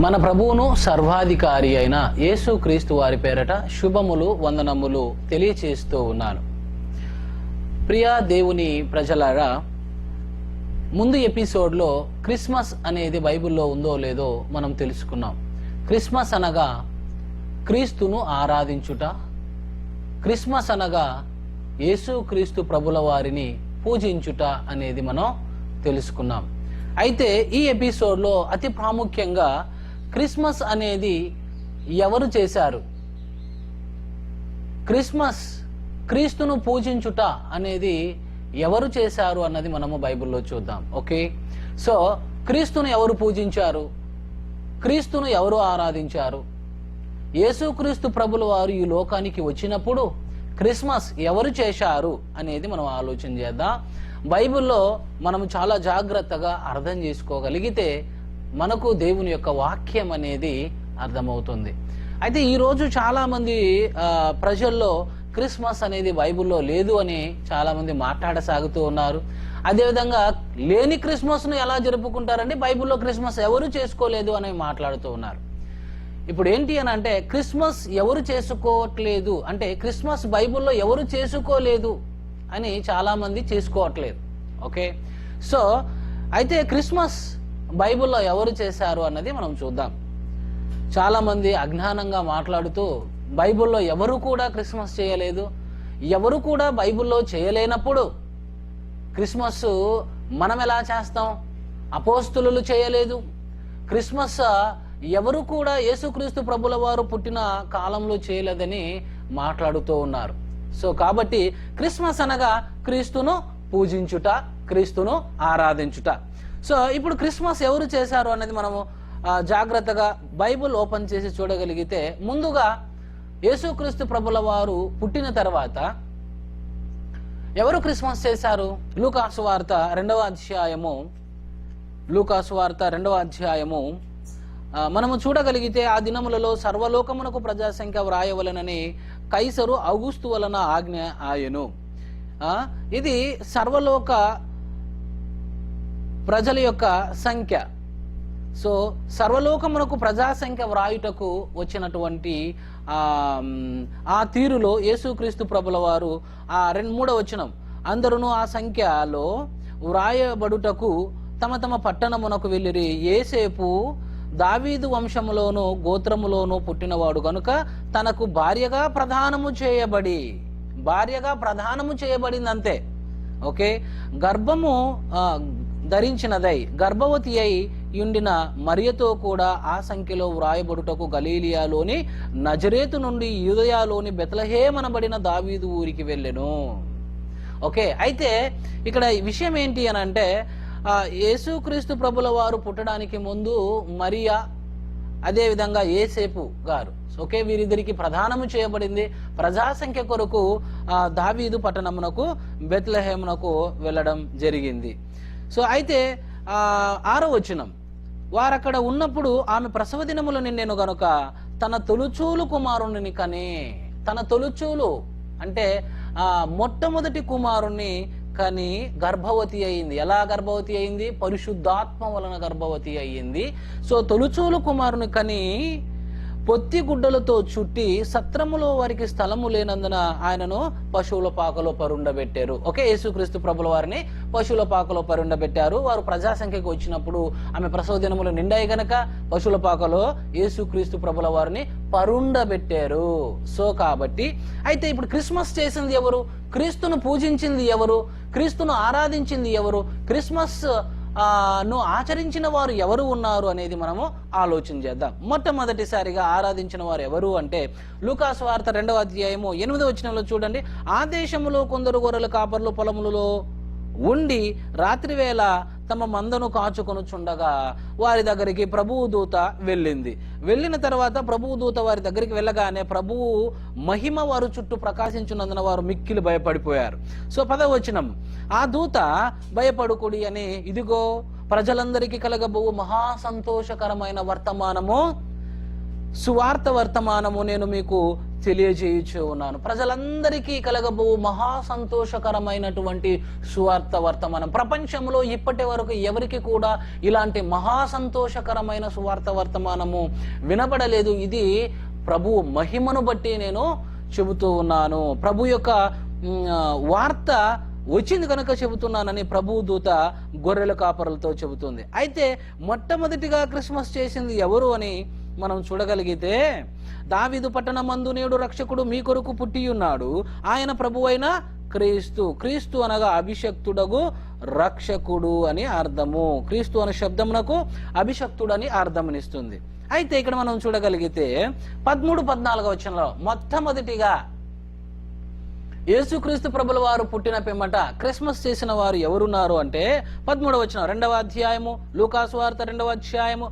మన ప్రభువును సర్వాధికారి అయిన యేసుక్రీస్తు వారి పేరట శుభములు వందనములు తెలియచేస్తూ ఉన్నాను. ప్రియా దేవుని ప్రజలారా ముందు ఎపిసోడ్లో క్రిస్మస్ అనేది బైబిల్లో ఉందో లేదో మనం తెలుసుకున్నాం. క్రిస్మస్ అనగా క్రీస్తును ఆరాధించుట క్రిస్మస్ అనగా యేసుక్రీస్తు ప్రభుల వారిని పూజించుట అనేది మనం తెలుసుకున్నాం. అయితే ఈ ఎపిసోడ్లో అతి ప్రాముఖ్యంగా క్రిస్మస్ అనేది ఎవరు చేశారు? క్రిస్మస్ క్రీస్తును పూజించుట అనేది ఎవరు చేశారు అన్నది మనము బైబిల్లో చూద్దాం ఓకే? సో క్రీస్తును ఎవరు పూజించారు? క్రీస్తును ఎవరు ఆరాధించారు? యేసుక్రీస్తు ప్రభుల వారు ఈ లోకానికి వచ్చినప్పుడు క్రిస్మస్ ఎవరు చేశారు అనేది మనం ఆలోచన చేద్దాం. బైబిల్లో మనం చాలా జాగ్రత్తగా అర్థం చేసుకోగలిగితే మనకు దేవుని యొక్క వాక్యం అనేది అర్థమవుతుంది. అయితే ఈరోజు చాలామంది ప్రజల్లో క్రిస్మస్ అనేది బైబిల్లో లేదు అని చాలామంది మాట్లాడసాగుతూ ఉన్నారు. అదేవిధంగా లేని క్రిస్మస్ను ఎలా జరుపుకుంటారండి? బైబిల్లో క్రిస్మస్ ఎవరు చేసుకోలేదు అని మాట్లాడుతూ ఉన్నారు. ఇప్పుడు ఏంటి అని అంటే క్రిస్మస్ ఎవరు చేసుకోవట్లేదు? అంటే క్రిస్మస్ బైబిల్లో ఎవరు చేసుకోలేదు అని చాలామంది చేసుకోవట్లేదు. ఓకే? సో అయితే క్రిస్మస్ బైబిల్లో ఎవరు చేశారు అన్నది మనం చూద్దాం. చాలామంది అజ్ఞానంగా మాట్లాడుతూ బైబిల్లో ఎవరు కూడా క్రిస్మస్ చేయలేదు ఎవరు కూడా బైబిల్లో చేయలేనప్పుడు క్రిస్మస్ మనం ఎలా చేస్తాం? అపోస్తులు చేయలేదు. క్రిస్మస్ ఎవరు కూడా యేసుక్రీస్తు ప్రభుల వారు పుట్టిన కాలంలో చేయలేదని మాట్లాడుతూ ఉన్నారు. సో కాబట్టి క్రిస్మస్ అనగా క్రీస్తును పూజించుట క్రీస్తును ఆరాధించుట. సో ఇప్పుడు క్రిస్మస్ ఎవరు చేశారు అనేది మనము జాగ్రత్తగా బైబిల్ ఓపెన్ చేసి చూడగలిగితే ముందుగా యేసుక్రీస్తు ప్రభుల వారు పుట్టిన తర్వాత ఎవరు క్రిస్మస్ చేశారు? లూకాసు వార్త రెండవ అధ్యాయము లూకాసు వార్త రెండవ అధ్యాయము. మనము చూడగలిగితే ఆ దినములలో సర్వలోకమునకు ప్రజాసంఖ్య వ్రాయవలనని కైసరు అగుస్తు వలన ఆజ్ఞ ఆయను. ఇది సర్వలోక ప్రజల యొక్క సంఖ్య. సో సర్వలోకమునకు ప్రజాసంఖ్య వ్రాయుటకు వచ్చినటువంటి ఆ తీరులో యేసుక్రీస్తు ప్రభుల వారు ఆ రెండు మూడవ వచనం అందరూ ఆ సంఖ్యలో వ్రాయబడుటకు తమ తమ పట్టణమునకు వెళ్ళిరి. ఏసేపు దావీదు వంశములోను గోత్రములోను పుట్టినవాడు కనుక తనకు భార్యగా ప్రధానము చేయబడి భార్యగా ప్రధానము చేయబడింది అంతే ఓకే? గర్భము ధరించినదై గర్భవతి అయి యుండిన మరియతో కూడా ఆ సంఖ్యలో వ్రాయబడుటకు గలీలియాలోని నజరేతు నుండి యూదయాలోని బెతలహేమనబడిన దావీదు ఊరికి వెళ్ళెను. ఓకే అయితే ఇక్కడ ఈ విషయం ఏంటి అని అంటే యేసుక్రీస్తు ప్రభుల వారు పుట్టడానికి ముందు మరియా అదేవిధంగా ఏసేపు గారు ఓకే వీరిద్దరికి ప్రధానము చేయబడింది ప్రజాసంఖ్య కొరకు దావీదు పట్టణమునకు బెత్లహేమునకు వెళ్ళడం జరిగింది. సో అయితే ఆరో వచనం వారక్కడ ఉన్నప్పుడు ఆమె ప్రసవ దినములు నిన్నెను గనుక తన తొలుచూలు కుమారుని కనే తన తొలుచూలు అంటే ఆ మొట్టమొదటి కుమారుణ్ణి కానీ గర్భవతి అయింది. ఎలా గర్భవతి అయింది? పరిశుద్ధాత్మ వలన గర్భవతి అయ్యింది. సో తొలుచూలు కుమారుని కని పొత్తి గుడ్డలతో చుట్టి సత్రములో వారికి స్థలము లేనందున ఆయనను పశువుల పాకలో పరుండబెట్టారు. ఒకే యేసుక్రీస్తు ప్రభుల వారిని పశువుల పాకలో పరుండబెట్టారు. వారు ప్రజాసంఖ్యకు వచ్చినప్పుడు ఆమె ప్రసవ దినములు నిండాయి గనక పశువుల పాకలో యేసుక్రీస్తు ప్రభుల వారిని పరుండబెట్టారు. సో కాబట్టి అయితే ఇప్పుడు క్రిస్మస్ చేసింది ఎవరు? క్రీస్తును పూజించింది ఎవరు? క్రీస్తును ఆరాధించింది ఎవరు? క్రిస్మస్ ను ఆచరించిన వారు ఎవరు ఉన్నారు అనేది మనము ఆలోచన చేద్దాం. మొట్టమొదటిసారిగా ఆరాధించిన వారు ఎవరు అంటే లుకాస్ వార్త రెండవ అధ్యాయము ఎనిమిదవ వచనంలో చూడండి. ఆ దేశంలో కొందరు గొర్రెల కాపర్లు పొలములలో ఉండి రాత్రివేళ తమ మందను కాచుకొనుచుండగా వారి దగ్గరికి ప్రభువు దూత వెళ్ళింది. వెళ్ళిన తర్వాత ప్రభువు దూత వారి దగ్గరికి వెళ్ళగానే ప్రభువు మహిమ వారు చుట్టూ ప్రకాశించినందున వారు మిక్కిలు భయపడిపోయారు. సో పదవచనం. ఆ దూత భయపడుకుడి అని ఇదిగో ప్రజలందరికీ కలగబోవు మహా సంతోషకరమైన వర్తమానము సువార్త వర్తమానము నేను మీకు తెలియజేయుచూ ఉన్నాను. ప్రజలందరికీ కలగబో మహా సంతోషకరమైనటువంటి సువార్త వర్తమానం. ప్రపంచంలో ఇప్పటి వరకు ఎవరికి కూడా ఇలాంటి మహా సంతోషకరమైన సువార్త వర్తమానము వినబడలేదు. ఇది ప్రభు మహిమను బట్టి నేను చెబుతూ ఉన్నాను. ప్రభు యొక్క వార్త వచ్చింది కనుక చెబుతున్నానని ప్రభు దూత గొర్రెల కాపరులతో చెబుతుంది. అయితే మొట్టమొదటిగా క్రిస్మస్ చేసింది ఎవరు అని మనం చూడగలిగితే దావిదు పట్టణమందు నేడు రక్షకుడు మీ కొరకు పుట్టి ఉన్నాడు. ఆయన ప్రభువైన క్రీస్తు. క్రీస్తు అనగా అభిషక్తుడగు రక్షకుడు అని అర్థము. క్రీస్తు అనే శబ్దమునకు అభిషక్తుడని అర్థమునిస్తుంది. అయితే ఇక్కడ మనం చూడగలిగితే పదమూడు పద్నాలుగు వచనంలో మొట్టమొదటిగా యేసుక్రీస్తు ప్రభుల వారు పుట్టిన పిమ్మట క్రిస్మస్ చేసిన వారు ఎవరున్నారు అంటే పదమూడవ వచనం రెండవ అధ్యాయము లూకాసు వార్త రెండవ అధ్యాయము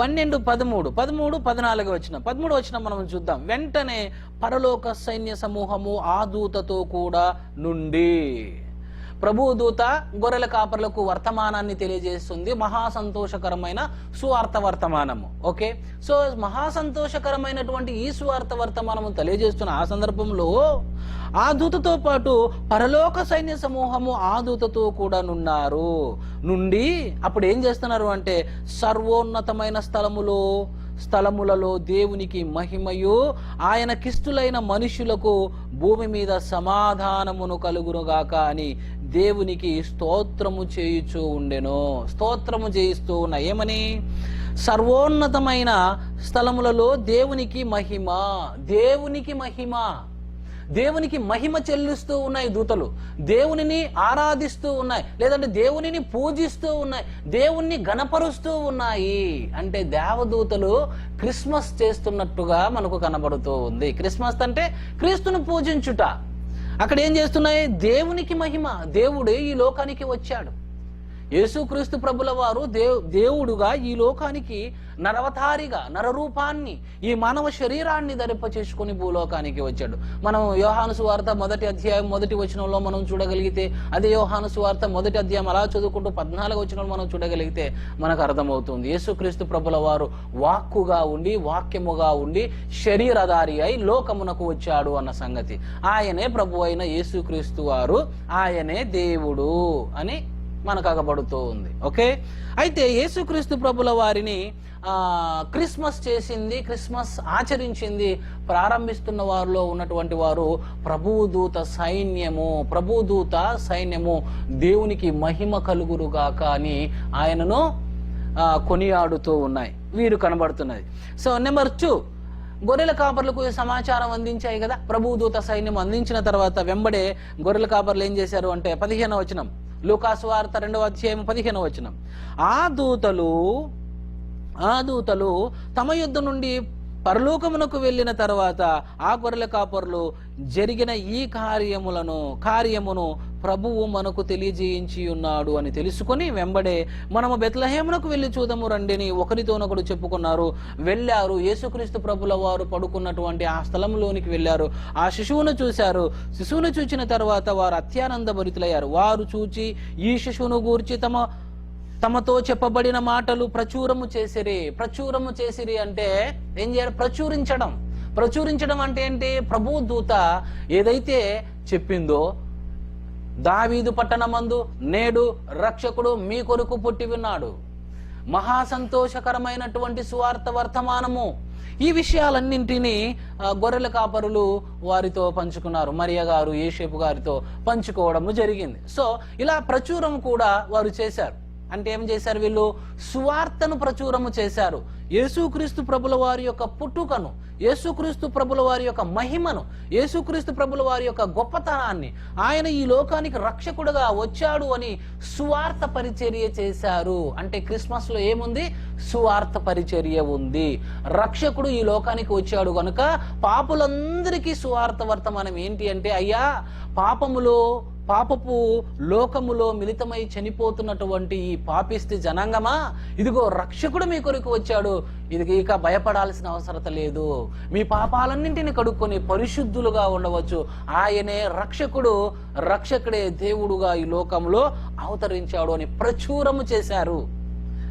పన్నెండు పదమూడు. పదమూడు పద్నాలుగు వచ్చిన. పదమూడు వచ్చిన మనం చూద్దాం. వెంటనే పరలోక సైన్య సమూహము ఆ దూతతో కూడా నుండి. ప్రభు దూత గొర్రెల కాపర్లకు వర్తమానాన్ని తెలియజేస్తుంది. మహాసంతోషకరమైన సువార్త వర్తమానము. ఓకే? సో మహాసంతోషకరమైనటువంటి ఈ సువార్త వర్తమానము తెలియజేస్తున్న ఆ సందర్భంలో ఆ దూతతో పాటు పరలోక సైన్య సమూహము ఆ దూతతో కూడా నున్నారు నుండి అప్పుడు ఏం చేస్తున్నారు అంటే సర్వోన్నతమైన స్థలములో స్థలములలో దేవునికి మహిమయు ఆయన కిస్తులైన మనుషులకు భూమి మీద సమాధానమును కలుగునుగాక అని దేవునికి స్తోత్రము చేయుచూ ఉండెను. స్తోత్రము చేయిస్తూ ఉన్న ఏమని? సర్వోన్నతమైన స్థలములలో దేవునికి మహిమ దేవునికి మహిమ. దేవునికి మహిమ చెల్లిస్తూ ఉన్నాయి దూతలు. దేవునిని ఆరాధిస్తూ ఉన్నాయి. లేదంటే దేవునిని పూజిస్తూ ఉన్నాయి. దేవుణ్ణి గణపరుస్తూ ఉన్నాయి. అంటే దేవదూతలు క్రిస్మస్ చేస్తున్నట్టుగా మనకు కనబడుతూ ఉంది. క్రిస్మస్ అంటే క్రీస్తును పూజించుట. అక్కడ ఏం చేస్తున్నాయి? దేవునికి మహిమ. దేవుడే ఈ లోకానికి వచ్చాడు. యేసుక్రీస్తు ప్రభుల వారు దేవ్ దేవుడుగా ఈ లోకానికి నరవతారిగా నరరూపాన్ని ఈ మానవ శరీరాన్ని ధరింప చేసుకుని భూలోకానికి వచ్చాడు. మనం యోహాను సువార్త మొదటి అధ్యాయం మొదటి వచనంలో మనం చూడగలిగితే అదే యోహాను సువార్త మొదటి అధ్యాయం అలా చదువుకుంటూ పద్నాలుగు వచనంలో మనం చూడగలిగితే మనకు అర్థమవుతుంది. యేసుక్రీస్తు ప్రభుల వారు వాక్కుగా ఉండి వాక్యముగా ఉండి శరీరధారి అయి లోకమునకు వచ్చాడు అన్న సంగతి. ఆయనే ప్రభు అయిన యేసుక్రీస్తు వారు ఆయనే దేవుడు అని మనకు అగబడుతూ ఉంది. ఓకే? అయితే యేసుక్రీస్తు ప్రభుల వారిని క్రిస్మస్ చేసింది క్రిస్మస్ ఆచరించింది ప్రారంభిస్తున్న వారిలో ఉన్నటువంటి వారు ప్రభుదూత సైన్యము ప్రభుదూత సైన్యము దేవునికి మహిమ కలుగురుగాక అని ఆయనను కొనియాడుతూ ఉన్నాయి. వీరు కనబడుతున్నది. సో నెంబర్ టూ గొర్రెల కాపర్లకు సమాచారం అందించాయి కదా? ప్రభుదూత సైన్యం అందించిన తర్వాత వెంబడే గొర్రెల కాపర్లు ఏం చేశారు అంటే పదిహేను వచనం లూకాసు వార్త రెండవ అధ్యాయం పదిహేను వచనం. ఆ దూతలు ఆ దూతలు తమ యుద్ధ నుండి పరలోకమునకు వెళ్ళిన తర్వాత ఆ గొర్రెల కాపరులు జరిగిన ఈ కార్యములను కార్యమును ప్రభువు మనకు తెలియజేయించి ఉన్నాడు అని తెలుసుకొని వెంబడే మనము బెత్లహేమునకు వెళ్ళి చూదము రండిని ఒకరితోనొకడు చెప్పుకున్నారు. వెళ్ళారు. యేసుక్రీస్తు ప్రభుల వారు పడుకున్నటువంటి ఆ స్థలంలోనికి వెళ్ళారు. ఆ శిశువును చూశారు. శిశువును చూచిన తర్వాత వారు అత్యానంద భరితులయ్యారు వారు చూచి ఈ శిశువును గూర్చి తమ తమతో చెప్పబడిన మాటలు ప్రచురము చేసిరి. ప్రచురము చేసిరి అంటే ఏం చేయాలి? ప్రచురించడం. ప్రచురించడం అంటే ఏంటి? ప్రభు దూత ఏదైతే చెప్పిందో దావీదు పట్టణమందు నేడు రక్షకుడు మీ కొరకు పుట్టి ఉన్నాడు. మహా సంతోషకరమైనటువంటి సువార్త వర్తమానము. ఈ విషయాలన్నింటినీ గొర్రెల కాపరులు వారితో పంచుకున్నారు. మరియ గారు ఏషేపు గారితో పంచుకోవడము జరిగింది. సో ఇలా ప్రచురం కూడా వారు చేశారు. అంటే ఏం చేశారు వీళ్ళు? సువార్తను ప్రచురము చేశారు. యేసుక్రీస్తు ప్రభుల వారి యొక్క పుట్టుకను యేసుక్రీస్తు ప్రభుల వారి యొక్క మహిమను యేసుక్రీస్తు ప్రభుల వారి యొక్క గొప్పతనాన్ని ఆయన ఈ లోకానికి రక్షకుడుగా వచ్చాడు అని సువార్త పరిచర్య చేశారు. అంటే క్రిస్మస్లో ఏముంది? సువార్త పరిచర్య ఉంది. రక్షకుడు ఈ లోకానికి వచ్చాడు కనుక పాపులందరికీ సువార్త వర్తమానం ఏంటి అంటే అయ్యా పాపములో పాపపు లోకములో మిళితమై చనిపోతున్నటువంటి ఈ పాపిస్తి జనాంగమా? ఇదిగో రక్షకుడు మీ కొరకు వచ్చాడు. ఇది ఇక భయపడాల్సిన అవసరత లేదు. మీ పాపాలన్నింటిని కడుక్కొని పరిశుద్ధులుగా ఉండవచ్చు. ఆయనే రక్షకుడు రక్షకుడే దేవుడుగా ఈ లోకంలో అవతరించాడు అని ప్రచురము చేశారు.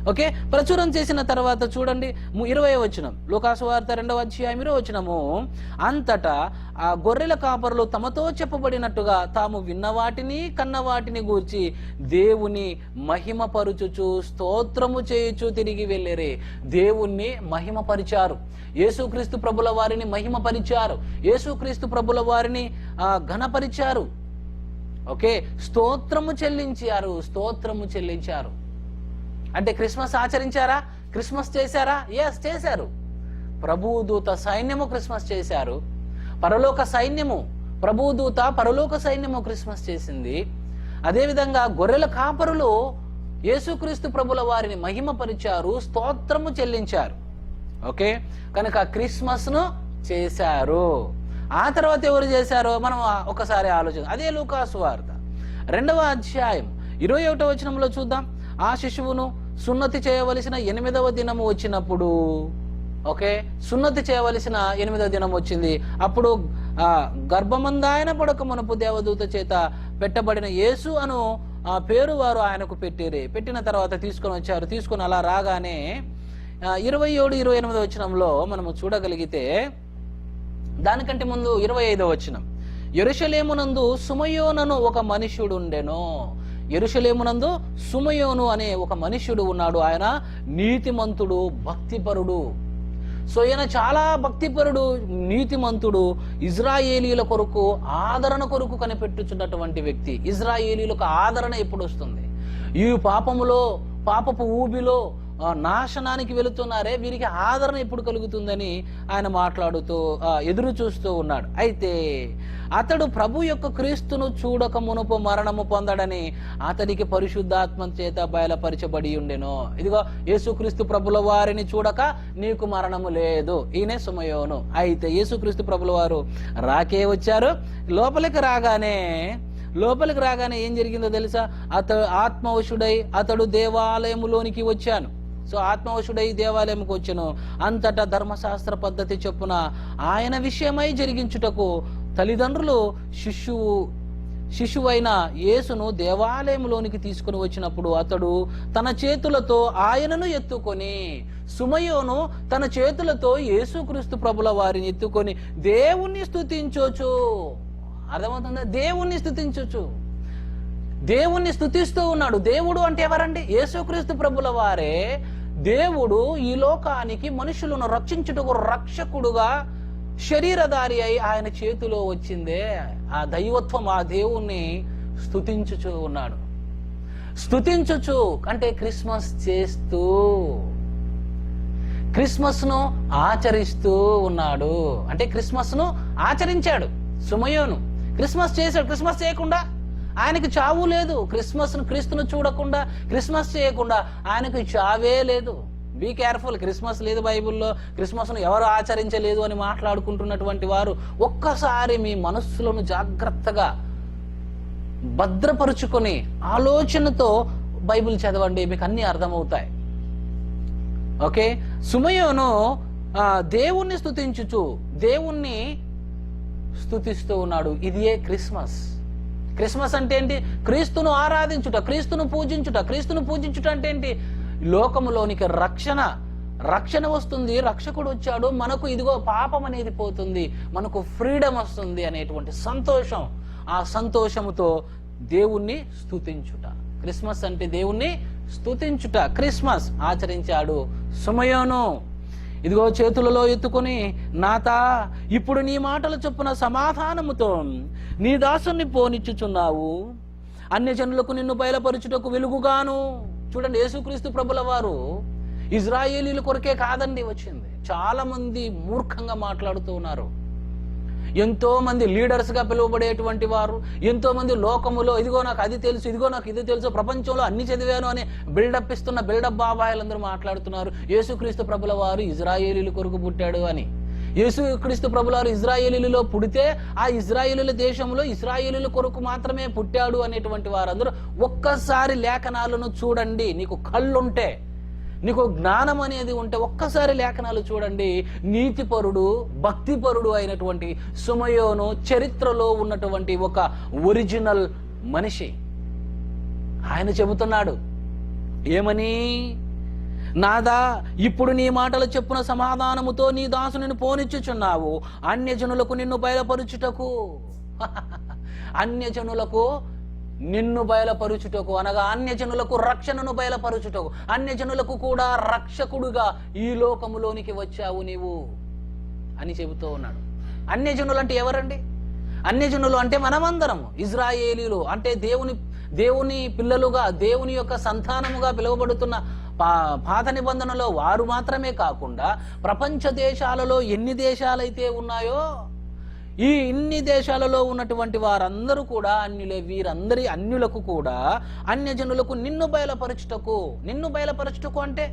ఓకే? ప్రచురం చేసిన తర్వాత చూడండి ఇరవై వచనం. లోకాసువార్త రెండవ అధ్యాయం ఇరవై వచనము. అంతటా ఆ గొర్రెల కాపరులు తమతో చెప్పబడినట్టుగా తాము విన్న వాటిని కన్న వాటిని గూర్చి దేవుని మహిమపరుచుచు స్తోత్రము చేయుచు తిరిగి వెళ్ళేరే. దేవుణ్ణి మహిమపరిచారు. యేసుక్రీస్తు ప్రభుల వారిని మహిమపరిచారు. యేసుక్రీస్తు ప్రభుల వారిని ఘనపరిచారు. ఓకే? స్తోత్రము చెల్లించారు స్తోత్రము చెల్లించారు. అంటే క్రిస్మస్ ఆచరించారా? క్రిస్మస్ చేశారా? ఎస్ చేశారు. ప్రభుదూత సైన్యము క్రిస్మస్ చేశారు. పరలోక సైన్యము ప్రభుదూత పరలోక సైన్యము క్రిస్మస్ చేసింది. అదేవిధంగా గొర్రెల కాపరులు యేసుక్రీస్తు ప్రభుల వారిని మహిమపరిచారు స్తోత్రము చెల్లించారు. ఓకే? కనుక క్రిస్మస్ను చేశారు. ఆ తర్వాత ఎవరు చేశారో మనం ఒకసారి ఆలోచన అదే లూకాసు వార్త. రెండవ అధ్యాయం. ఇరవై ఒకటో వచనంలో చూద్దాం. ఆ శిశువును సున్నతి చేయవలసిన ఎనిమిదవ దినము వచ్చినప్పుడు ఓకే? సున్నతి చేయవలసిన ఎనిమిదవ దినం వచ్చింది. అప్పుడు ఆ గర్భమందాయన పడక మునపు దేవదూత చేత పెట్టబడిన యేసు అను ఆ పేరు వారు ఆయనకు పెట్టిరే. పెట్టిన తర్వాత తీసుకొని వచ్చారు. తీసుకొని అలా రాగానే ఇరవై ఏడు ఇరవై ఎనిమిది వచనంలో మనము చూడగలిగితే దానికంటే ముందు ఇరవై ఐదో వచనం. ఎరుషలేమునందు సుమయోనను ఒక మనుషుడు ఉండెను ఎరుషలేమునందు సుమయోను అనే ఒక మనుష్యుడు ఉన్నాడు. ఆయన నీతిమంతుడు భక్తిపరుడు. సో ఈయన చాలా భక్తిపరుడు నీతిమంతుడు ఇజ్రాయేలీల కొరకు ఆదరణ కొరకు కనిపెట్టుచున్నటువంటి వ్యక్తి. ఇజ్రాయేలీలకు ఆదరణ ఎప్పుడు వస్తుంది ఈ పాపములో పాపపు ఊబిలో నాశనానికి వెళుతున్నారే వీరికి ఆదరణ ఎప్పుడు కలుగుతుందని ఆయన మాట్లాడుతూ ఎదురు చూస్తూ ఉన్నాడు. అయితే అతడు ప్రభు యొక్క క్రీస్తును చూడక మునుపు మరణము పొందడని అతనికి పరిశుద్ధాత్మ చేత బయలుపరచబడి ఉండెను. ఇదిగో యేసుక్రీస్తు ప్రభుల వారిని చూడక నీకు మరణము లేదు. ఈయనే సుమయోను. అయితే యేసుక్రీస్తు ప్రభుల వారు రాకే వచ్చారు. లోపలికి రాగానే లోపలికి రాగానే ఏం జరిగిందో తెలుసా? అతడు ఆత్మవశుడై అతడు దేవాలయములోనికి వచ్చాను. సో ఆత్మవశుడై దేవాలయంకు వచ్చాను. అంతటా ధర్మశాస్త్ర పద్ధతి చొప్పున ఆయన విషయమై జరిగించుటకు తల్లిదండ్రులు శిష్యువు శిశువైన యేసును దేవాలయంలోనికి తీసుకుని వచ్చినప్పుడు అతడు తన చేతులతో ఆయనను ఎత్తుకొని సుమయోను తన చేతులతో యేసుక్రీస్తు ప్రభుల వారిని ఎత్తుకొని దేవుణ్ణి స్తుతించొచ్చు. అర్థమవుతుందా? దేవుణ్ణి స్థుతించొచ్చు దేవుణ్ణి స్థుతిస్తూ ఉన్నాడు. దేవుడు అంటే ఎవరండి? యేసుక్రీస్తు ప్రభుల వారే. దేవుడు ఈ లోకానికి మనుషులను రక్షించుటకు రక్షకుడుగా శరీరధారి అయి ఆయన చేతిలో వచ్చిందే. ఆ దైవత్వం ఆ దేవుణ్ణి స్తుతించుచూ ఉన్నాడు. స్తుతించుచు అంటే క్రిస్మస్ చేస్తూ క్రిస్మస్ను ఆచరిస్తూ ఉన్నాడు. అంటే క్రిస్మస్ను ఆచరించాడు సుమయోను. క్రిస్మస్ చేశాడు క్రిస్మస్ చేయకుండా ఆయనకి చావు లేదు. క్రిస్మస్ను క్రీస్తును చూడకుండా క్రిస్మస్ చేయకుండా ఆయనకి చావే లేదు. బీ కేర్ఫుల్ క్రిస్మస్ లేదు బైబిల్లో. క్రిస్మస్ను ఎవరు ఆచరించలేదు అని మాట్లాడుకుంటున్నటువంటి వారు ఒక్కసారి మీ మనస్సులను జాగ్రత్తగా భద్రపరుచుకొని ఆలోచనతో బైబిల్ చదవండి. మీకు అన్నీ అర్థమవుతాయి. ఓకే? సుమయోను దేవుణ్ణి స్తుతించుచు దేవుణ్ణి స్తుతిస్తూ ఉన్నాడు. ఇదియే క్రిస్మస్. క్రిస్మస్ అంటే ఏంటి? క్రీస్తును ఆరాధించుట క్రీస్తును పూజించుట క్రీస్తును పూజించుట అంటే ఏంటి? లోకములోనికి రక్షణ. రక్షణ వస్తుంది రక్షకుడు వచ్చాడు మనకు ఇదిగో పాపం అనేది పోతుంది మనకు ఫ్రీడమ్ వస్తుంది అనేటువంటి సంతోషం. ఆ సంతోషముతో దేవుణ్ణి స్తుతించుట. క్రిస్మస్ అంటే దేవుణ్ణి స్తుతించుట. క్రిస్మస్ ఆచరించాడు సుమయోను. ఇదిగో చేతులలో ఎత్తుకొని నాతా ఇప్పుడు నీ మాటలు చొప్పున సమాధానముతో నీ దాసుని పోనిచ్చుచున్నావు. అన్ని జనులకు నిన్ను బయలుపరుచుటకు వెలుగుగాను. చూడండి యేసుక్రీస్తు ప్రభుల వారు ఇజ్రాయేలీల కొరకే కాదండి వచ్చింది. చాలా మంది మూర్ఖంగా మాట్లాడుతూ ఉన్నారు. ఎంతో మంది పిలువబడేటువంటి వారు ఎంతో మంది లోకములో ఇదిగో నాకు అది తెలుసు ఇదిగో నాకు ఇది తెలుసు ప్రపంచంలో అన్ని చదివాను అని బిల్డప్ ఇస్తున్న బిల్డప్ బాబాయిలందరూ మాట్లాడుతున్నారు. యేసుక్రీస్తు ప్రభుల వారు ఇజ్రాయేలీల కొరకు పుట్టాడు అని. యేసుక్రీస్తు ప్రభులారు ఇజ్రాయేలీలలో ఇజ్రాయేలీలో పుడితే ఆ ఇజ్రాయేలీల దేశంలో ఇజ్రాయేలీల కొరకు మాత్రమే పుట్టాడు అనేటువంటి వారందరూ ఒక్కసారి లేఖనాలను చూడండి. నీకు కళ్ళుంటే నీకు జ్ఞానం అనేది ఉంటే ఒక్కసారి లేఖనాలు చూడండి. నీతిపరుడు భక్తిపరుడు అయినటువంటి సుమయోను చరిత్రలో ఉన్నటువంటి ఒక ఒరిజినల్ మనిషి. ఆయన చెబుతున్నాడు ఏమని? నాదా ఇప్పుడు నీ మాటలు చెప్పున సమాధానముతో నీ దాసుని పోనిచ్చుచున్నావు. అన్యజనులకు నిన్ను బయలుపరుచుటకు. అన్యజనులకు నిన్ను బయలుపరుచుటకు అనగా అన్యజనులకు రక్షణను బయలుపరుచుటకు. అన్యజనులకు కూడా రక్షకుడుగా ఈ లోకములోనికి వచ్చావు నీవు అని చెబుతూ ఉన్నాడు. అన్యజనులు అంటే ఎవరండి? అన్యజనులు అంటే మనమందరము ఇజ్రాయేలీలు అంటే దేవుని దేవుని పిల్లలుగా దేవుని యొక్క సంతానముగా పిలువబడుతున్న పా పాత నిబంధనలో వారు మాత్రమే కాకుండా ప్రపంచ దేశాలలో ఎన్ని దేశాలైతే ఉన్నాయో ఈ ఇన్ని దేశాలలో ఉన్నటువంటి వారందరూ కూడా అన్యులే వీరందరి అన్యులకు కూడా అన్యజనులకు నిన్ను బయలుపరచుటకు నిన్ను బయలుపరచుటకు అంటే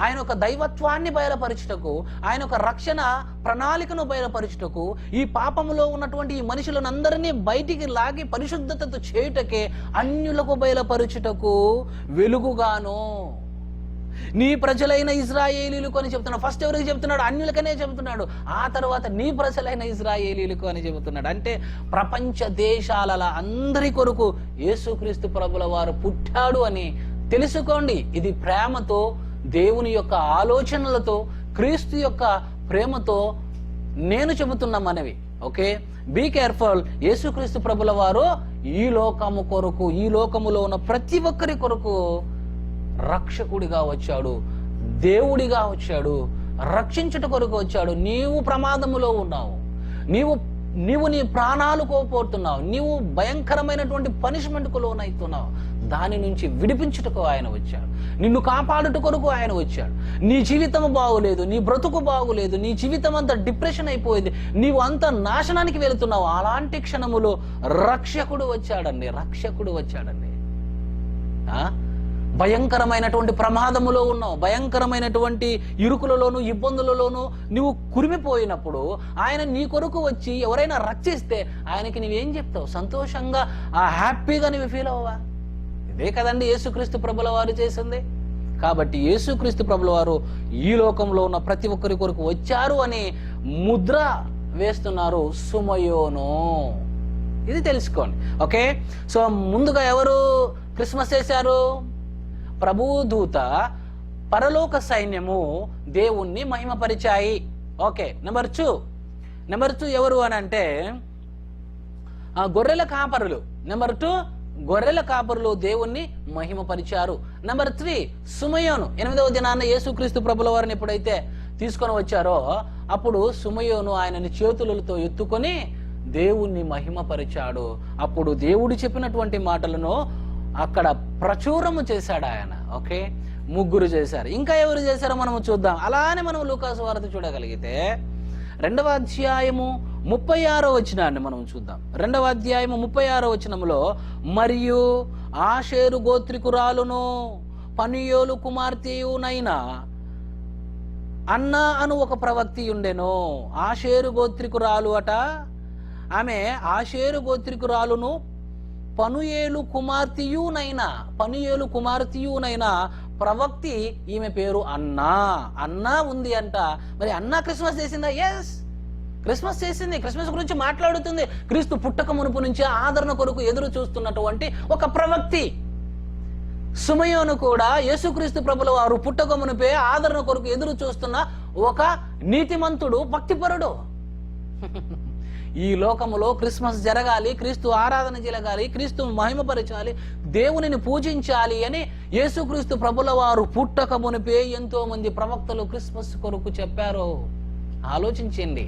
ఆయన ఒక దైవత్వాన్ని బయలుపరచుటకు ఆయన ఒక రక్షణ ప్రణాళికను బయలుపరచుటకు ఈ పాపములో ఉన్నటువంటి ఈ మనుషులనందరినీ బయటికి లాగి పరిశుద్ధతతో చేయుటకే అన్యులకు బయలుపరచుటకు వెలుగుగాను. నీ ప్రజలైన ఇజ్రాయేలీలకు అని చెప్తున్నాడు. ఫస్ట్ ఎవరికి చెప్తున్నాడు? అన్యులకనే చెబుతున్నాడు ఆ తర్వాత నీ ప్రజలైన ఇజ్రాయేలీలకు అని చెబుతున్నాడు. అంటే ప్రపంచ దేశాల అందరి కొరకు యేసుక్రీస్తు ప్రభుల వారు పుట్టాడు అని తెలుసుకోండి. ఇది ప్రేమతో దేవుని యొక్క ఆలోచనలతో క్రీస్తు యొక్క ప్రేమతో నేను చెబుతున్న మనవి. ఓకే? బీ కేర్ఫుల్ యేసుక్రీస్తు ప్రభుల వారు ఈ లోకము కొరకు ఈ లోకములో ఉన్న ప్రతి ఒక్కరి కొరకు రక్షకుడిగా వచ్చాడు దేవుడిగా వచ్చాడు రక్షించుట కొరకు వచ్చాడు. నీవు ప్రమాదములో ఉన్నావు. నీవు నీవు నీ ప్రాణాలు కోల్పోతున్నావు. నీవు భయంకరమైనటువంటి పనిష్మెంట్కు లోనైతున్నావు. దాని నుంచి విడిపించుటకు ఆయన వచ్చాడు. నిన్ను కాపాడుట కొరకు ఆయన వచ్చాడు. నీ జీవితం బాగులేదు నీ బ్రతుకు బాగులేదు నీ జీవితం అంతా డిప్రెషన్ అయిపోయింది. నీవు అంత నాశనానికి వెళుతున్నావు. అలాంటి క్షణములో రక్షకుడు వచ్చాడండి రక్షకుడు వచ్చాడండి. ఆ? భయంకరమైనటువంటి ప్రమాదములో ఉన్నావు భయంకరమైనటువంటి ఇరుకులలోను ఇబ్బందులలోను నువ్వు కురిమిపోయినప్పుడు ఆయన నీ కొరకు వచ్చి ఎవరైనా రక్షిస్తే ఆయనకి నువ్వేం చెప్తావు? సంతోషంగా ఆ హ్యాపీగా నువ్వు ఫీల్ అవ్వవా? ఇదే కదండి యేసుక్రీస్తు ప్రభుల వారు చేసింది. కాబట్టి యేసుక్రీస్తు ప్రభుల వారు ఈ లోకంలో ఉన్న ప్రతి ఒక్కరి కొరకు వచ్చారు అని ముద్ర వేస్తున్నారు సుమయోను. ఇది తెలుసుకోండి. ఓకే? సో ముందుగా ఎవరు క్రిస్మస్ చేశారు? ప్రభుదూత పరలోక సైన్యము దేవుణ్ణి మహిమపరిచాయి. Okay number two. Number two ఎవరు అని అంటే గొర్రెల కాపరులు. నెంబర్ టూ గొర్రెల కాపరులు దేవుణ్ణి మహిమపరిచారు. Number three సుమయోను. ఎనిమిదవ దినాన్న యేసుక్రీస్తు ప్రభుల వారిని ఎప్పుడైతే తీసుకొని వచ్చారో అప్పుడు సుమయోను ఆయనని చేతులతో ఎత్తుకొని దేవుణ్ణి మహిమపరిచాడు. అప్పుడు దేవుడు చెప్పినటువంటి మాటలను అక్కడ ప్రచురము చేశాడు ఆయన ఓకే? ముగ్గురు చేశారు. ఇంకా ఎవరు చేశారో మనము చూద్దాం. అలానే మనం లూకాసు వార్త చూడగలిగితే రెండవ అధ్యాయము ముప్పై ఆరో వచనాన్ని మనం చూద్దాం. రెండవ అధ్యాయము ముప్పై ఆరో వచనములో మరియు ఆషేరు గోత్రికురాలును పనియోలు కుమార్తెయునైనా అన్న అను ఒక ప్రవక్తి ఉండెను. ఆషేరు గోత్రికురాలు అట. ఆమె ఆషేరు గోత్రికురాలును పనుయేలు కుమార్తెయునైనా పనుయేలు కుమార్తెయునైనా ప్రవక్తి ఈమె పేరు అన్నా. అన్నా ఉంది అంట. మరి అన్నా క్రిస్మస్ చేసిందా? ఎస్ క్రిస్మస్ చేసింది. క్రిస్మస్ గురించి మాట్లాడుతుంది. క్రీస్తు పుట్టక మునుపు నుంచి ఆదరణ కొరకు ఎదురు చూస్తున్నటువంటి ఒక ప్రవక్తి. సుమయోను కూడా యేసుక్రీస్తు ప్రభుల వారు పుట్టక మునిపే ఆదరణ కొరకు ఎదురు చూస్తున్న ఒక నీతిమంతుడు భక్తిపరుడు. ఈ లోకములో క్రిస్మస్ జరగాలి క్రీస్తు ఆరాధన జరగాలి క్రీస్తు మహిమపరచాలి దేవునిని పూజించాలి అని యేసుక్రీస్తు ప్రభుల వారు పుట్టక మునిపే ఎంతో మంది ప్రవక్తలు క్రిస్మస్ కొరకు చెప్పారు. ఆలోచించండి.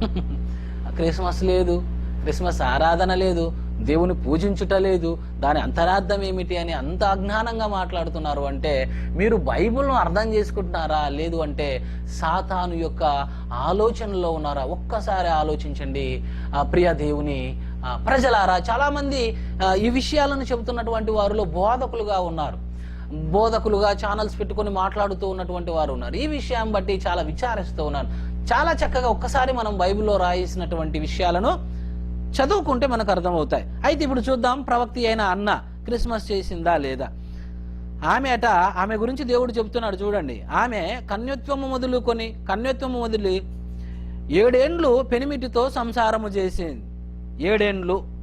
క్రిస్మస్ లేదు క్రిస్మస్ ఆరాధన లేదు దేవుని పూజించుట లేదు. దాని అంతరార్థం ఏమిటి అని అంత అజ్ఞానంగా మాట్లాడుతున్నారు అంటే మీరు బైబిల్ను అర్థం చేసుకుంటున్నారా? లేదు అంటే సాతాను యొక్క ఆలోచనలో ఉన్నారా? ఒక్కసారి ఆలోచించండి. ఆ ప్రియ దేవుని ప్రజలారా చాలామంది ఈ విషయాలను చెబుతున్నటువంటి వారిలో బోధకులుగా ఉన్నారు. బోధకులుగా ఛానల్స్ పెట్టుకొని మాట్లాడుతూ ఉన్నటువంటి వారు ఉన్నారు. ఈ విషయం బట్టి చాలా విచారిస్తూ ఉన్నారు. చాలా చక్కగా ఒక్కసారి మనం బైబిల్లో రాయించినటువంటి విషయాలను చదువుకుంటే మనకు అర్థమవుతాయి. అయితే ఇప్పుడు చూద్దాం ప్రవక్తి అయిన అన్న క్రిస్మస్ చేసిందా లేదా? ఆమె అట ఆమె గురించి దేవుడు చెబుతున్నాడు చూడండి. ఆమె కన్యత్వము మొదలుకొని కన్యత్వము వదిలి ఏడేండ్లు పెనిమిటితో సంసారము చేసింది. ఏడేండ్లు?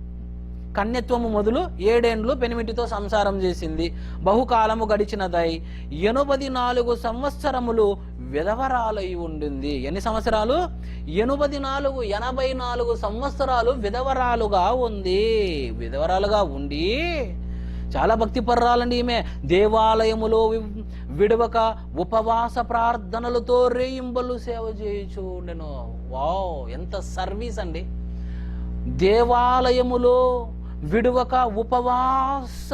కన్యత్వము మొదలు ఏడేండ్లు పెనిమిటితో సంసారం చేసింది. బహుకాలము గడిచినదై ఎనుపది నాలుగు సంవత్సరములు విధవరాలై ఉండింది. ఎన్ని సంవత్సరాలు? ఎనుపది నాలుగు ఎనభై నాలుగు సంవత్సరాలు విధవరాలుగా ఉంది. విధవరాలుగా ఉండి చాలా భక్తి పర్రాలండి ఈమె. దేవాలయములో విడవక ఉపవాస ప్రార్థనలతో రేయింబలు సేవ చేయుచు నేను వావ్ ఎంత సర్వీస్ అండి దేవాలయములో విడువక ఉపవాస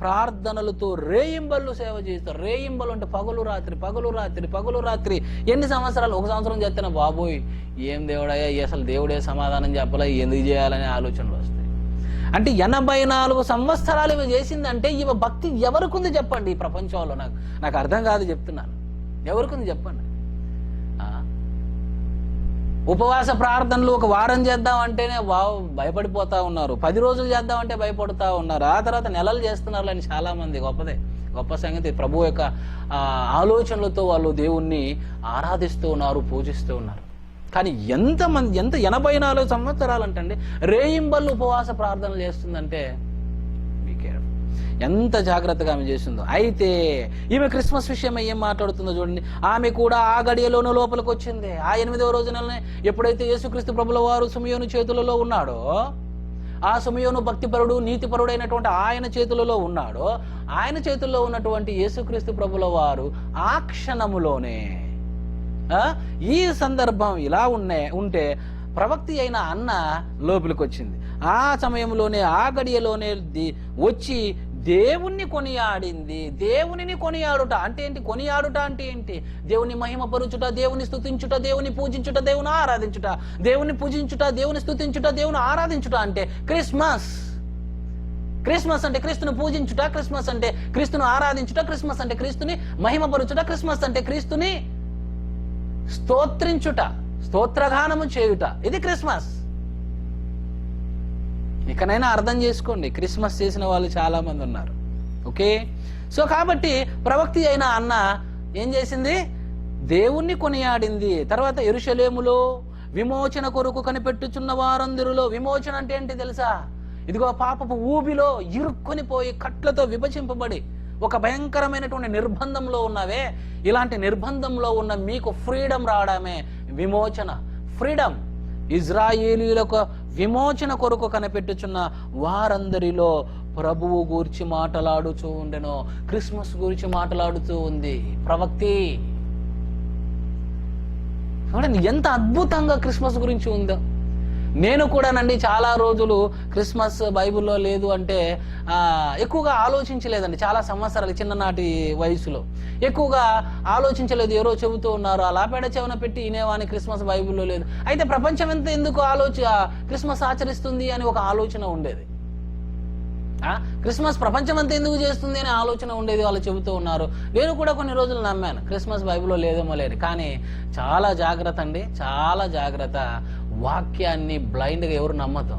ప్రార్థనలతో రేయింబళ్ళు సేవ చేస్తారు. రేయింబలు అంటే పగలు రాత్రి పగలు రాత్రి పగలు రాత్రి. ఎన్ని సంవత్సరాలు? ఒక సంవత్సరం చేస్తున్నా బాబోయ్. ఏం దేవుడయ్యా అసలు దేవుడే సమాధానం చెప్పలే ఎందుకు చేయాలనే ఆలోచనలు వస్తాయి. అంటే ఎనభై నాలుగు సంవత్సరాలు ఇవి చేసిందంటే ఇవ భక్తి ఎవరికి ఉంది చెప్పండి ఈ ప్రపంచంలో నాకు? నాకు అర్థం కాదు చెప్తున్నాను. ఎవరికి ఉంది చెప్పండి? ఉపవాస ప్రార్థనలు ఒక వారం చేద్దాం అంటేనే వావ్ భయపడిపోతా ఉన్నారు. పది రోజులు చేద్దాం అంటే భయపడుతూ ఉన్నారు. ఆ తర్వాత నెలలు చేస్తున్నారు అని చాలా మంది గొప్పదే. గొప్ప సంగతి ప్రభు యొక్క ఆలోచనలతో వాళ్ళు దేవుణ్ణి ఆరాధిస్తూ ఉన్నారు పూజిస్తూ ఉన్నారు. కానీ ఎంతమంది ఎంత ఎనభై నాలుగు సంవత్సరాలు అంటండి రేయింబల్ ఉపవాస ప్రార్థనలు చేస్తుందంటే. ఎంత జాగ్రత్తగా ఆమె చేసిందో. అయితే ఈమె క్రిస్మస్ విషయం ఏం మాట్లాడుతుందో చూడండి. ఆమె కూడా ఆ గడియలోనూ లోపలికి వచ్చింది. ఆ ఎనిమిదవ రోజుననే ఎప్పుడైతే యేసుక్రీస్తు ప్రభుల వారు సుమయోను చేతులలో ఉన్నాడో ఆ సుమయోను భక్తిపరుడు నీతిపరుడైనటువంటి ఆయన చేతులలో ఉన్నాడో ఆయన చేతుల్లో ఉన్నటువంటి యేసుక్రీస్తు ప్రభుల వారు ఆ క్షణములోనే ఆ, ఈ సందర్భం ఇలా ఉన్నే ఉంటే ప్రవక్తి అయిన అన్న లోపలికి వచ్చింది ఆ సమయంలోనే ఆ గడియలోనే వచ్చి దేవుణ్ణి కొనియాడింది. దేవునిని కొనియాడుట అంటే ఏంటి? కొనియాడుట అంటే ఏంటి? దేవుని మహిమపరుచుట దేవుని స్తుతించుట దేవుని పూజించుట దేవుని ఆరాధించుట. దేవుని పూజించుట దేవుని స్థుతించుట దేవుని ఆరాధించుట అంటే క్రిస్మస్. క్రిస్మస్ అంటే క్రీస్తును పూజించుట క్రిస్మస్ అంటే క్రీస్తును ఆరాధించుట క్రిస్మస్ అంటే క్రీస్తుని మహిమపరుచుట క్రిస్మస్ అంటే క్రీస్తుని స్తోత్రించుట స్తోత్రగానము చేయుట. ఇది క్రిస్మస్. ఇకనైనా అర్థం చేసుకోండి. క్రిస్మస్ చేసిన వాళ్ళు చాలా మంది ఉన్నారు. ఓకే? సో కాబట్టి ప్రవక్తి అయిన అన్న ఏం చేసింది? దేవుణ్ణి కొనియాడింది. తర్వాత ఎరుషలేములో విమోచన కొరకు కనిపెట్టుచున్న వారందరిలో విమోచన అంటే ఏంటి తెలుసా? ఇదిగో పాపపు ఊబిలో ఇరుక్కొని పోయి కట్లతో విభజింపబడి ఒక భయంకరమైనటువంటి నిర్బంధంలో ఉన్నవే. ఇలాంటి నిర్బంధంలో ఉన్న మీకు ఫ్రీడమ్ రావడమే. విమోచన. ఫ్రీడమ్. ఇజ్రాయేలీలకు విమోచన కొరకు కనిపెట్టుచున్న వారందరిలో ప్రభువు గురించి మాట్లాడుతూ ఉండెను. క్రిస్మస్ గురించి మాట్లాడుతూ ఉంది. ప్రవక్తి చూడండి ఎంత అద్భుతంగా క్రిస్మస్ గురించి ఉందో. నేను కూడానండి చాలా రోజులు క్రిస్మస్ బైబిల్లో లేదు అంటే ఎక్కువగా ఆలోచించలేదండి చాలా సంవత్సరాలు చిన్ననాటి వయసులో. ఎక్కువగా ఆలోచించలేదు ఎవరో చెబుతూ ఉన్నారు అలా పేడ చెవన పెట్టి ఇనేవాని క్రిస్మస్ బైబిల్లో లేదు. అయితే ప్రపంచం ఎంత ఎందుకు ఆలోచ క్రిస్మస్ ఆచరిస్తుంది అని ఒక ఆలోచన ఉండేది. క్రిస్మస్ ప్రపంచం అంతా ఎందుకు చేస్తుంది అనే ఆలోచన ఉండేది వాళ్ళు చెబుతూ ఉన్నారు. నేను కూడా కొన్ని రోజులు నమ్మాను క్రిస్మస్ బైబిల్లో లేదేమో లేదు. కానీ చాలా జాగ్రత్త అండి చాలా జాగ్రత్త. వాక్యాన్ని బ్లైండ్గా ఎవరు నమ్మదు.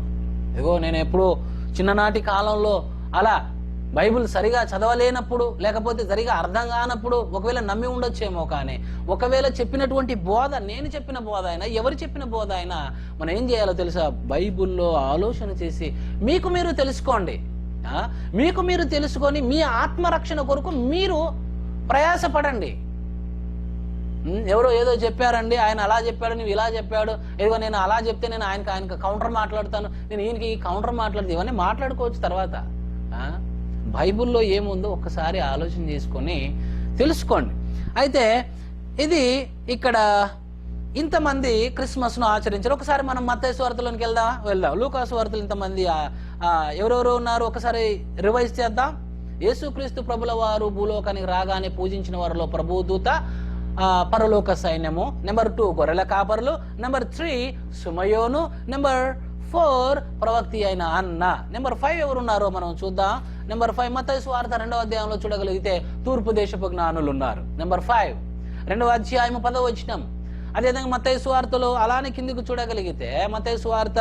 ఇదిగో నేను ఎప్పుడు చిన్ననాటి కాలంలో అలా బైబిల్ సరిగా చదవలేనప్పుడు లేకపోతే సరిగా అర్థం కానప్పుడు ఒకవేళ నమ్మి ఉండొచ్చేమో కానీ ఒకవేళ చెప్పినటువంటి బోధ నేను చెప్పిన బోధ అయినా ఎవరు చెప్పిన బోధ అయినా మనం ఏం చేయాలో తెలుసా? బైబిల్లో ఆలోచన చేసి మీకు మీరు తెలుసుకోండి. మీకు మీరు తెలుసుకొని మీ ఆత్మరక్షణ కొరకు మీరు ప్రయాసపడండి. ఎవరో ఏదో చెప్పారండి ఆయన అలా చెప్పాడు నువ్వు ఇలా చెప్పాడు ఏదో నేను అలా చెప్తే నేను ఆయనకి ఆయనకి కౌంటర్ మాట్లాడతాను నేను ఈయనకి ఈ కౌంటర్ మాట్లాడితే ఇవన్నీ మాట్లాడుకోవచ్చు తర్వాత. బైబుల్లో బైబిల్లో ఏముందో ఒక్కసారి ఆలోచన చేసుకొని తెలుసుకోండి. అయితే ఇది ఇక్కడ ఇంతమంది క్రిస్మస్ను ఆచరించారు. ఒకసారి మనం మత్తయి స్వార్థలోనికి వెళ్దాం వెళ్దాం. లూకాసు వార్తలు ఇంతమంది ఎవరెవరు ఉన్నారు? ఒకసారి రివైజ్ చేద్దాం. యేసుక్రీస్తు ప్రభుల వారు భూలోకానికి రాగానే పూజించిన వారిలో ప్రభుదూత పరలోక సైన్యము. నెంబర్ టూ గొర్రెల కాపరులు. నెంబర్ త్రీ సుమయోను. నెంబర్ ఫోర్ ప్రవక్తి అయిన అన్న. నెంబర్ ఫైవ్ ఎవరున్నారో మనం చూద్దాం. నెంబర్ ఫైవ్ మత స్వార్థ రెండవ అధ్యాయంలో చూడగలిగితే తూర్పు దేశపు జ్ఞానులు ఉన్నారు. నెంబర్ ఫైవ్ రెండవ అధ్యాయము పదవచనం అదేవిధంగా మత్తయి సువార్తలో అలానే కిందికి చూడగలిగితే మత్తయి సువార్త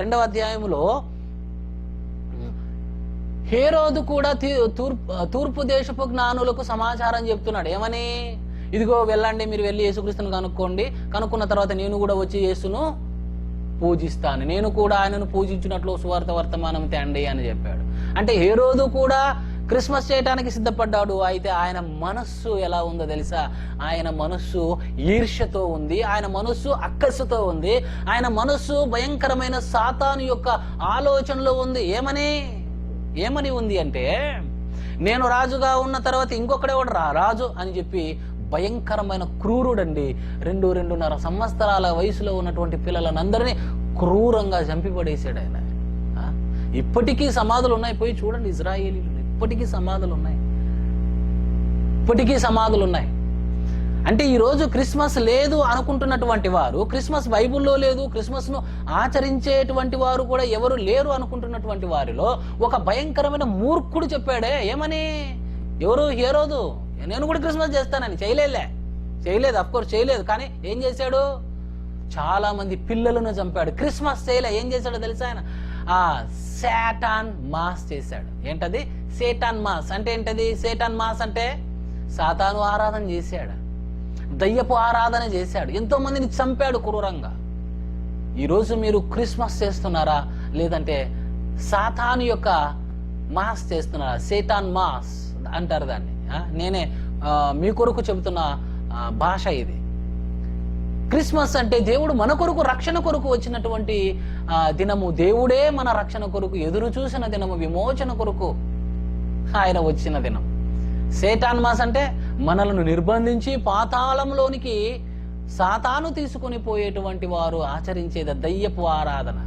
రెండవ అధ్యాయములో హేరోదు కూడా తూర్పు తూర్పు దేశపు జ్ఞానులకు సమాచారం చెప్తున్నాడు. ఏమని? ఇదిగో వెళ్ళండి మీరు వెళ్ళి యేసుక్రీస్తుని కనుక్కోండి. కనుక్కున్న తర్వాత నేను కూడా వచ్చి యేసును పూజిస్తాను. నేను కూడా ఆయనను పూజించినట్లు సువార్త వర్తమానం తేండి అని చెప్పాడు. అంటే ఏ రోజు కూడా క్రిస్మస్ చేయడానికి సిద్ధపడ్డాడు. అయితే ఆయన మనస్సు ఎలా ఉందో తెలుసా? ఆయన మనస్సు ఈర్ష్యతో ఉంది. ఆయన మనస్సు అక్కసుతో ఉంది. ఆయన మనస్సు భయంకరమైన సాతాను యొక్క ఆలోచనలో ఉంది. ఏమని? ఏమని ఉంది అంటే నేను రాజుగా ఉన్న తర్వాత ఇంకొకడెవడు రా రాజు అని చెప్పి భయంకరమైన క్రూరుడండి. రెండు రెండున్నర సంవత్సరాల వయసులో ఉన్నటువంటి పిల్లలందరినీ క్రూరంగా చంపిపడేశాడు ఆయన. ఇప్పటికీ సమాధులు ఉన్నాయి పోయి చూడండి ఇజ్రాయేలీలు. ఇప్పటికీ సమాధులు ఉన్నాయి ఇప్పటికీ సమాధులు ఉన్నాయి అంటే ఈరోజు క్రిస్మస్ లేదు అనుకుంటున్నటువంటి వారు క్రిస్మస్ బైబిల్లో లేదు క్రిస్మస్ను ఆచరించేటువంటి వారు కూడా ఎవరు లేరు అనుకుంటున్నటువంటి వారిలో ఒక భయంకరమైన మూర్ఖుడు చెప్పాడే. ఏమని? ఎవరు? హీరోదు? నేను కూడా క్రిస్మస్ చేస్తానని చేయలేదులే. చేయలేదు అఫ్ కోర్స్ చేయలేదు కానీ ఏం చేశాడు? చాలా మంది పిల్లలను చంపాడు. క్రిస్మస్ చేయలే ఏం చేశాడో తెలుసా ఆయన? ఆ సేటాన్ మాస్ చేశాడు. ఏంటది? సేటాన్ మాస్ అంటే ఏంటది? సేటాన్ మాస్ అంటే సాతాను ఆరాధన చేశాడు. దయ్యపు ఆరాధన చేశాడు. ఎంతో మందిని చంపాడు క్రూరంగా. ఈరోజు మీరు క్రిస్మస్ చేస్తున్నారా? లేదంటే సాతాను యొక్క మాస్ చేస్తున్నారా? సేటాన్ మాస్ అంటారు దాన్ని. నేనే ఆ, మీ కొరకు చెబుతున్న భాష ఇది. క్రిస్మస్ అంటే దేవుడు మన కొరకు రక్షణ కొరకు వచ్చినటువంటి ఆ, దినము. దేవుడే మన రక్షణ కొరకు ఎదురు చూసిన దినము విమోచన కొరకు ఆయన వచ్చిన దినం. సేటాన్ మాస్ అంటే మనలను నిర్బంధించి పాతాళంలోనికి సాతాను తీసుకొని పోయేటువంటి వారు ఆచరించేది దయ్యపు ఆరాధన.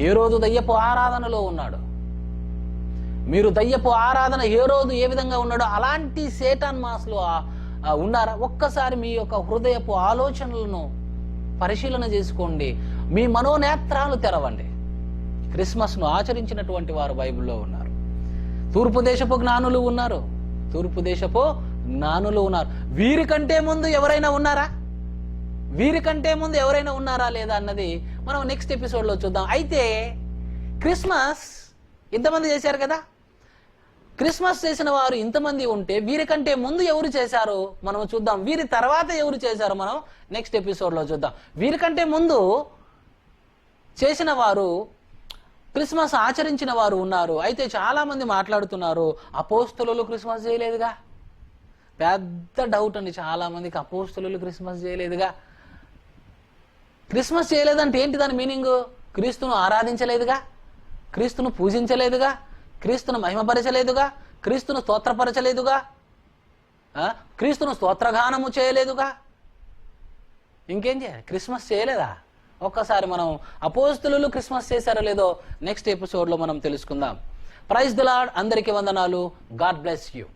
ఏ రోజు దయ్యపు ఆరాధనలో ఉన్నాడు? మీరు దయ్యపు ఆరాధన ఏ రోజు ఏ విధంగా ఉన్నాడో అలాంటి సేటాన్ మాస్లో ఉన్నారా ఒక్కసారి మీ యొక్క హృదయపు ఆలోచనలను పరిశీలన చేసుకోండి. మీ మనోనేత్రాలు తెరవండి. క్రిస్మస్ను ఆచరించినటువంటి వారు బైబిల్లో ఉన్నారు. తూర్పు దేశపు జ్ఞానులు ఉన్నారు. తూర్పు దేశపు జ్ఞానులు ఉన్నారు. వీరికంటే ముందు ఎవరైనా ఉన్నారా? వీరికంటే ముందు ఎవరైనా ఉన్నారా లేదా అన్నది మనం నెక్స్ట్ ఎపిసోడ్లో చూద్దాం. అయితే క్రిస్మస్ ఇంతమంది చేశారు కదా? క్రిస్మస్ చేసిన వారు ఇంతమంది ఉంటే వీరికంటే ముందు ఎవరు చేశారు మనం చూద్దాం. వీరి తర్వాత ఎవరు చేశారు మనం నెక్స్ట్ ఎపిసోడ్లో చూద్దాం. వీరికంటే ముందు చేసిన వారు క్రిస్మస్ ఆచరించిన వారు ఉన్నారు. అయితే చాలామంది మాట్లాడుతున్నారు అపోస్తులు క్రిస్మస్ చేయలేదుగా? పెద్ద డౌట్ అండి. చాలామందికి అపోస్తులు క్రిస్మస్ చేయలేదుగా? క్రిస్మస్ చేయలేదంటే ఏంటి దాని మీనింగ్? క్రీస్తును ఆరాధించలేదుగా? క్రీస్తును పూజించలేదుగా? క్రీస్తును మహిమపరచలేదుగా? క్రీస్తును స్తోత్రపరచలేదుగా? క్రీస్తును స్తోత్రగానము చేయలేదుగా? ఇంకేం చేయాలి? క్రిస్మస్ చేయలేదా? ఒక్కసారి మనం అపోస్తులు క్రిస్మస్ చేశారో లేదో నెక్స్ట్ ఎపిసోడ్లో మనం తెలుసుకుందాం. ప్రైజ్ దిలాడ్ అందరికీ వందనాలు. God bless you.